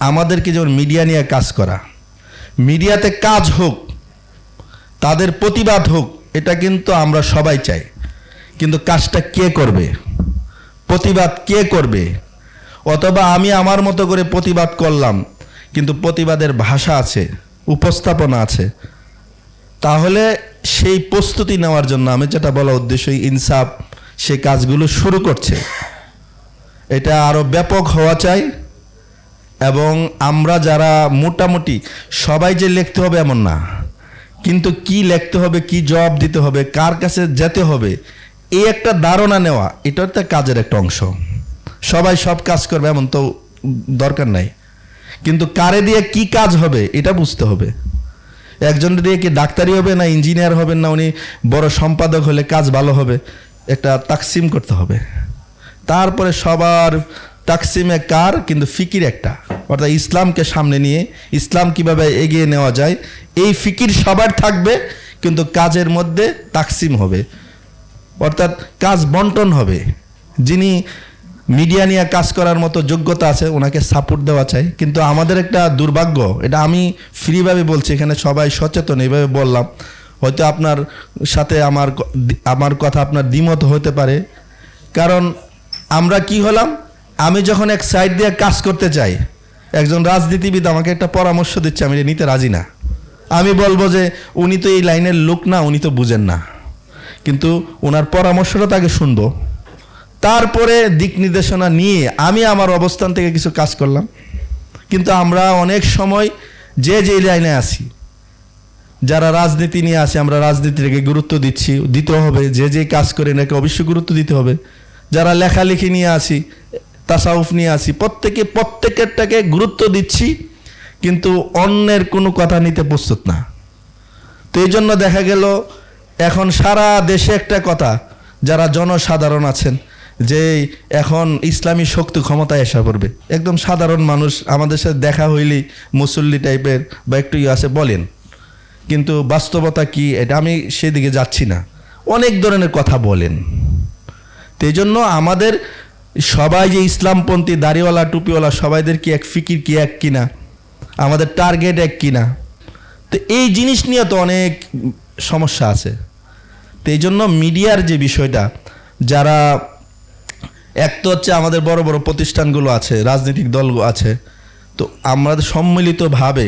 আমাদেরকে যেমন মিডিয়া নিয়ে কাজ করা, মিডিয়াতে কাজ হোক, তাদের প্রতিবাদ হোক, এটা কিন্তু আমরা সবাই চাই। কিন্তু কাজটা কে করবে? প্রতিবাদ কে করবে? অথবা আমি আমার মতো করে প্রতিবাদ করলাম, কিন্তু প্রতিবাদের ভাষা আছে, উপস্থাপনা আছে, তাহলে সেই প্রস্তুতি নেওয়ার জন্য আমি যেটা বলা উদ্দেশ্য এই ইনসাফ, সে কাজগুলো শুরু করছে। এটা আরও ব্যাপক হওয়া চাই। এবং আমরা যারা মোটামুটি, সবাই যে লিখতে হবে এমন না। কিন্তু কি লিখতে হবে, কি জবাব দিতে হবে, কার কাছে যেতে হবে, এই একটা ধারণা নেওয়া, এটা একটা কাজের একটা অংশ। সবাই সব কাজ করবে এমন তো দরকার নাই। কিন্তু কারে দিয়ে কি কাজ হবে, এটা বুঝতে হবে। একজন দিয়ে কি ডাক্তারি হবে না ইঞ্জিনিয়ার হবেন না, উনি বড় সম্পাদক হলে কাজ ভালো হবে, একটা তাকসিম করতে হবে। তারপরে সবার তাকসিমে কার, কিন্তু ফিকির একটা। অর্থাৎ ইসলামকে সামনে নিয়ে ইসলাম কীভাবে এগিয়ে নেওয়া যায়, এই ফিকির সবার থাকবে, কিন্তু কাজের মধ্যে তাকসিম হবে। অর্থাৎ কাজ বন্টন হবে। যিনি মিডিয়া নিয়ে কাজ করার মতো যোগ্যতা আছে, ওনাকে সাপোর্ট দেওয়া চাই। কিন্তু আমাদের একটা দুর্ভাগ্য, এটা আমি ফ্রিভাবে বলছি, এখানে সবাই সচেতন, এইভাবে বললাম। হয়তো আপনার সাথে আমার আমার কথা আপনার দ্বিমত হতে পারে। কারণ আমরা কি হলাম? আমি যখন এক সাইড দিয়ে কাজ করতে চাই, একজন রাজনীতিবিদ আমাকে একটা পরামর্শ দিচ্ছে, আমি নিতে রাজি না। আমি বলব যে, উনি তো এই লাইনের লোক না, উনি তো বুঝেন না। কিন্তু ওনার পরামর্শটা তাকে শুনব। তারপরে দিক নির্দেশনা নিয়ে আমি আমার অবস্থান থেকে কিছু কাজ করলাম। কিন্তু আমরা অনেক সময় যে যে লাইনে আছি, যারা রাজনীতি নিয়ে আসে আমরা রাজনীতিকে গুরুত্ব দিচ্ছি, দিতে হবে, যে যে কাজ করে নাকি অবশ্যই গুরুত্ব দিতে হবে। যারা লেখালেখি নিয়ে আসি তাসাউফ নিয়ে আসি। প্রত্যেকে, প্রত্যেকেরটাকে গুরুত্ব দিচ্ছি, কিন্তু অন্যের কোনো কথা নিতে প্রস্তুত না। তো এই জন্য দেখা গেল, এখন সারা দেশে একটা কথা, যারা জনসাধারণ আছেন, যে এখন ইসলামী শক্তি ক্ষমতায় এসে পড়বে। একদম সাধারণ মানুষ, আমাদের সাথে দেখা হইলেই মুসল্লি টাইপের বা একটু ইয়ে আছে, বলেন। কিন্তু বাস্তবতা কি, এটা আমি সেদিকে যাচ্ছি না। অনেক ধরনের কথা বলেন। তো জন্য আমাদের সবাই যে ইসলামপন্থী, দাড়িওয়ালা, টুপিওয়ালা, সবাইদের কি এক ফিকির কি এক কিনা? আমাদের টার্গেট এক কিনা? তো এই জিনিস নিয়ে তো অনেক সমস্যা আছে। তো এই জন্য মিডিয়ার যে বিষয়টা, যারা এক তো হচ্ছে আমাদের বড় বড় প্রতিষ্ঠানগুলো আছে, রাজনৈতিক দল আছে, তো আমরা সম্মিলিতভাবে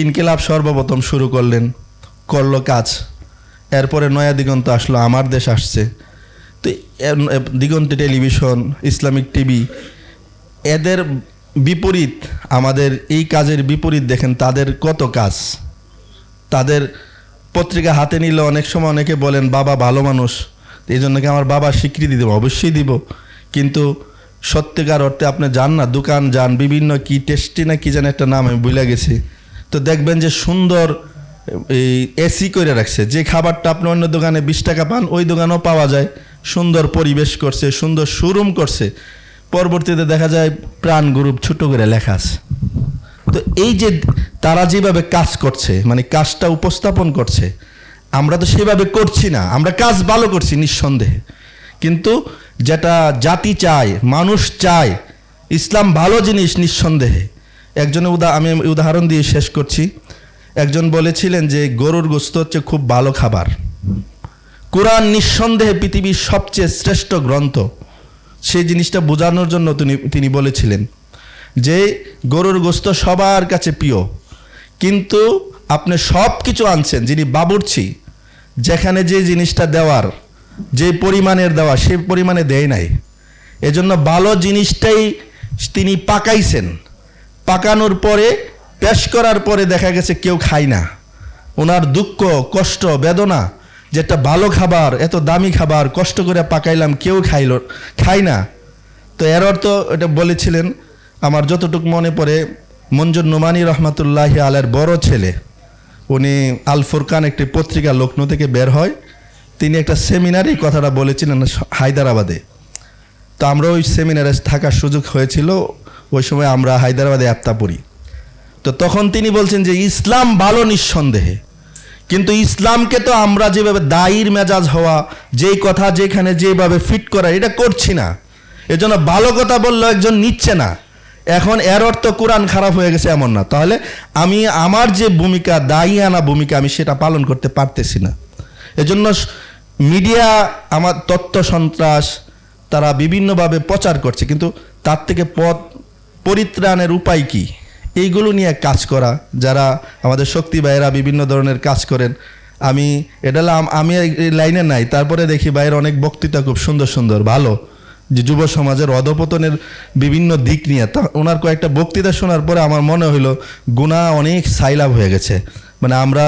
ইনকিলাব সর্বপ্রথম শুরু করলেন করল কাজ এরপরে নয়া দিগন্ত আসলো, আমার দেশ আসছে। তো টেলিভিশন, ইসলামিক টিভি, এদের বিপরীত, আমাদের এই কাজের বিপরীত দেখেন, তাদের কত কাজ? তাদের পত্রিকা হাতে নিলে অনেক সময় অনেকে বলেন, বাবা ভালো মানুষ এই জন্য কি আমার বাবা স্বীকৃতি দেবো? অবশ্যই দিব। কিন্তু সত্যিকার অর্থে আপনি যান না, দোকান যান, বিভিন্ন কি টেস্টি না কি যেন একটা নাম আমি ভুলে গেছি। তো দেখবেন যে সুন্দর, এই এসি করে রাখছে। যে খাবারটা আপনি অন্য দোকানে বিশ টাকা পান, ওই দোকানেও পাওয়া যায়। সুন্দর পরিবেশ করছে, সুন্দর শোরুম করছে। পরবর্তীতে দেখা যায় প্রাণ গ্রুপ ছোট করে লেখা আছে। তো এই যে তারা যেভাবে কাজ করছে মানে কাজটা উপস্থাপন করছে, আমরা তো সেভাবে করছি না, আমরা কাজ ভালো করছি নিঃসন্দেহে। কিন্তু যেটা জাতি চায়, মানুষ চায়, ইসলাম ভালো জিনিস নিঃসন্দেহে। একজনের উদা, আমি উদাহরণ দিয়ে শেষ করছি। একজন বলেছিলেন যে গরুর গোস্ত হচ্ছে খুব ভালো খাবার। কোরআন নিঃসন্দেহে পৃথিবীর সবচেয়ে শ্রেষ্ঠ গ্রন্থ। সেই জিনিসটা বোঝানোর জন্য তিনি তিনি বলেছিলেন যে, গরুর গোস্ত সবার কাছে প্রিয়। কিন্তু আপনি সব কিছু আনছেন, যিনি বাবুর্চি, যেখানে যে জিনিসটা দেওয়ার, যে পরিমাণের দেওয়া সেই পরিমাণে দেয় নাই। এজন্য ভালো জিনিসটাই তিনি পাকাইছেন। পাকানোর পরে, পেশ করার পরে দেখা গেছে কেউ খায় না। ওনার দুঃখ, কষ্ট, বেদনা যেটা ভালো খাবার, এত দামি খাবার, কষ্ট করে পাকাইলাম, কেউ খাইল, খায় না। তো এর অর্থ এটা বলেছিলেন আমার যতটুকু মনে পড়ে, মঞ্জুর নোমানি রহমাতুল্লাহ আলের বড় ছেলে। উনি আল ফুরকান একটি পত্রিকা লখনৌ থেকে বের হয়। তিনি একটা সেমিনারে কথাটা বলেছিলেন হায়দ্রাবাদে। তো আমরা ওই সেমিনারে থাকার সুযোগ হয়েছিল, ওই সময় আমরা হায়দ্রাবাদে আত্মা পড়ি তো তখন তিনি বলছেন যে, ইসলাম ভালো নিঃসন্দেহে। কিন্তু ইসলামকে তো আমরা যেভাবে দায়ীর মেজাজ হওয়া, যেই কথা যেখানে যেভাবে ফিট করা, এটা করছি না। এজন্য ভালো কথা বলল একজন নিচ্ছে না। এখন এর অর্থ কোরআন খারাপ হয়ে গেছে এমন না। তাহলে আমি আমার যে ভূমিকা, দায়ী আনা ভূমিকা, আমি সেটা পালন করতে পারতেছি না। এজন্য মিডিয়া, আমার তত্ত্ব সন্ত্রাস, তারা বিভিন্নভাবে প্রচার করছে। কিন্তু তার থেকে পথ পরিত্রাণের উপায় কি? এইগুলো নিয়ে কাজ করা, যারা আমাদের শক্তি ভাইয়েরা বিভিন্ন ধরনের কাজ করেন। আমি এটা হলো আমি এই লাইনে নাই, তারপরে দেখি ভাইয়ের অনেক বক্তৃতা খুব সুন্দর সুন্দর, ভালো। যে যুব সমাজের অধপতনের বিভিন্ন দিক নিয়ে। তা ওনার কয়েকটা বক্তৃতা শোনার পরে আমার মনে হইল গুণা অনেক সাইলাভ হয়ে গেছে। মানে আমরা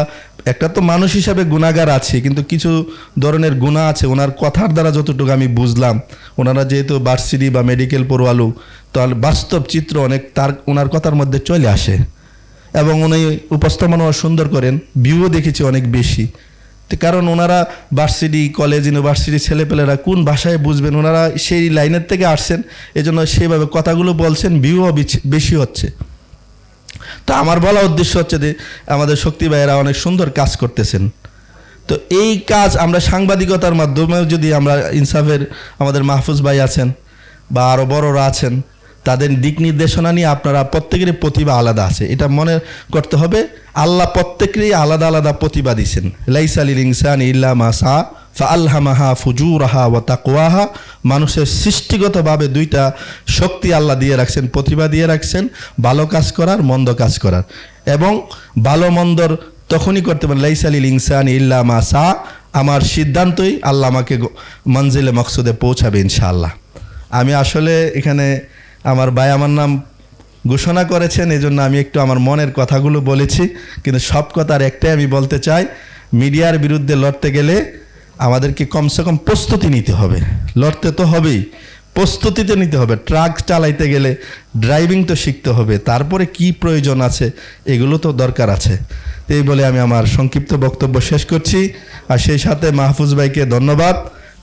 একটা তো মানুষ হিসাবে গুণাগার আছি, কিন্তু কিছু ধরনের গুণা আছে। ওনার কথার দ্বারা যতটুকু আমি বুঝলাম, ওনারা যেহেতু ভার্সিটি বা মেডিকেল পড়ুয়ালু তাহলে বাস্তব চিত্র অনেক তার ওনার কথার মধ্যে চলে আসে। এবং উনি উপস্থাপনাও সুন্দর করেন, ভিউও দেখেছি অনেক বেশি। কারণ ওনারা ভার্সিটি কলেজ ইউনিভার্সিটি ছেলেপেলেরা কোন ভাষায় বুঝবেন ওনারা সেই লাইনের থেকে আসছেন, এজন্য সেইভাবে কথাগুলো বলছেন, ভিউও বেশি হচ্ছে। তো আমার বলা উদ্দেশ্য হচ্ছে যে, আমাদের শক্তি ভাইয়েরা অনেক সুন্দর কাজ করতেছেন। তো এই কাজ আমরা সাংবাদিকতার মাধ্যমেও যদি আমরা ইনসাফের আমাদের মাহফুজ ভাই আছেন, বা আরও বড়রা আছেন তাদের দিক নির্দেশনা নিয়ে আপনারা প্রত্যেকেরই প্রতিভা আলাদা আছে। এটা মনে করতে হবে, আল্লাহ প্রত্যেকেরই আলাদা আলাদা প্রতিভা দিছেন। লাইসালিল ইনসান ইল্লা মাসা ফা আল্লামাহা ফুজুরাহা ও তাকওয়াহা। মানুষের সৃষ্টিগতভাবে দুইটা শক্তি আল্লাহ দিয়ে রাখছেন, প্রতিভা দিয়ে রাখছেন, ভালো কাজ করার, মন্দ কাজ করার। এবং ভালো মন্দর তখনই করতে পারেন লাইসালিল ইনসান ইল্লা মাসা আমার সিদ্ধান্তই আল্লাহ আমাকে মঞ্জিলে মকসুদে পৌঁছাবে ইনশাআল্লাহ। আমি আসলে এখানে আমার ভাই আমার নাম ঘোষণা করেছেন এই জন্য আমি একটু আমার মনের কথাগুলো বলেছি। কিন্তু সব কথার একটাই আমি বলতে চাই, মিডিয়ার বিরুদ্ধে লড়তে গেলে আমাদেরকে কমসে কম প্রস্তুতি নিতে হবে। লড়তে তো হবেই প্রস্তুতিতে নিতে হবে। ট্রাক চালাইতে গেলে ড্রাইভিং তো শিখতে হবে, তারপরে কি প্রয়োজন আছে এগুলো তো দরকার আছে। এই বলে আমি আমার সংক্ষিপ্ত বক্তব্য শেষ করছি। আর সেই সাথে মাহফুজ ভাইকে ধন্যবাদ,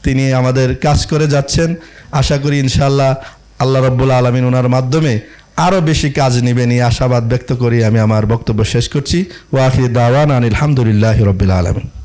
তিনি আমাদের কাজ করে যাচ্ছেন। আশা করি ইনশাল্লাহ আল্লাহ রব্বুল আলমিন ওনার মাধ্যমে আরও বেশি কাজ নেবেন এই আশাবাদ ব্যক্ত করি আমি আমার বক্তব্য শেষ করছি। ওয়াফি দাওয়ান আনিল আলহামদুলিল্লাহ রবিল আলমিন।